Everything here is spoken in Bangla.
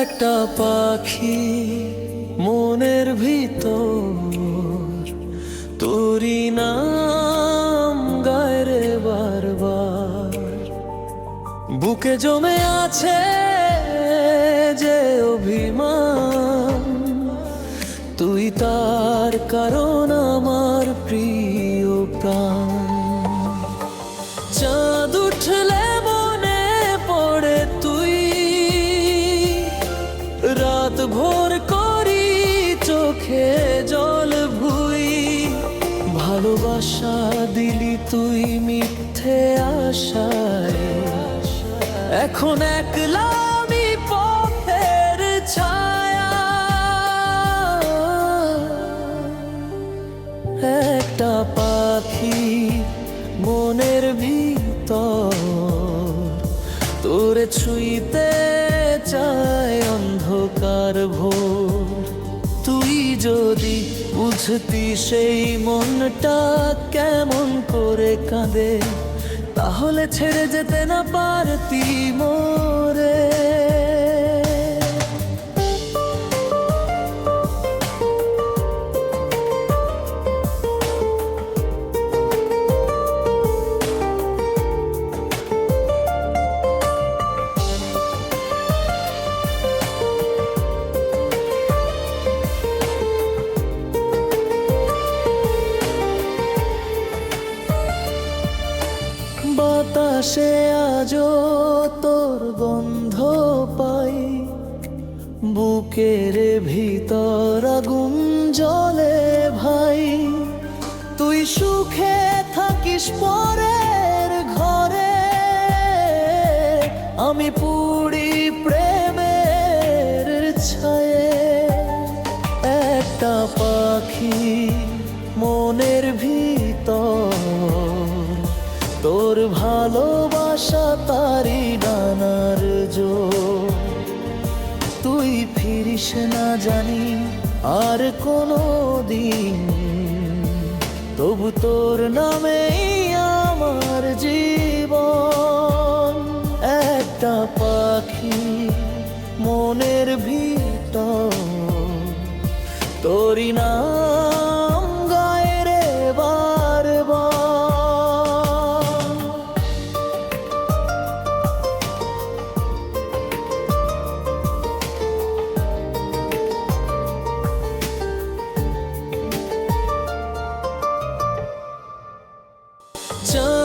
একটা পাখি মনের ভিতর। তোরি নাম গায় রে বারবার। বুকে জমে আছে যে অভিমান। তুই তার কারণ আমার প্রিয় প্রাণ। ভালোবাসা দিলি তুই মিথ্যে আশায়। এখন একলা আমি পথের ছায়া। একটা পাখি মনের ভিতর। তোরে ছুঁইতে চায় অন্ধকার ভোর। যদি বুঝতি সেই মনটা কেমন করে কাঁদে তাহলে ছেড়ে যেতে না পারতি মোরে। বাতাসে আজও তোর গন্ধ পাই। বুকের ভিতর আগুন জলে ভাই। তুই সুখে থাকিস পরের ঘরে। আমি পুরি প্রেমের ছায়ে। একটা পাখি মনের ভিতর। তোর ভালোবাসা তারি ডানার জোর। তুই ফিরিস না জানি আর কোনো দিন। তবু তোর নামেই আমার জীবন। একটা পাখি মনের ভিতর। তোরি নাম 걱정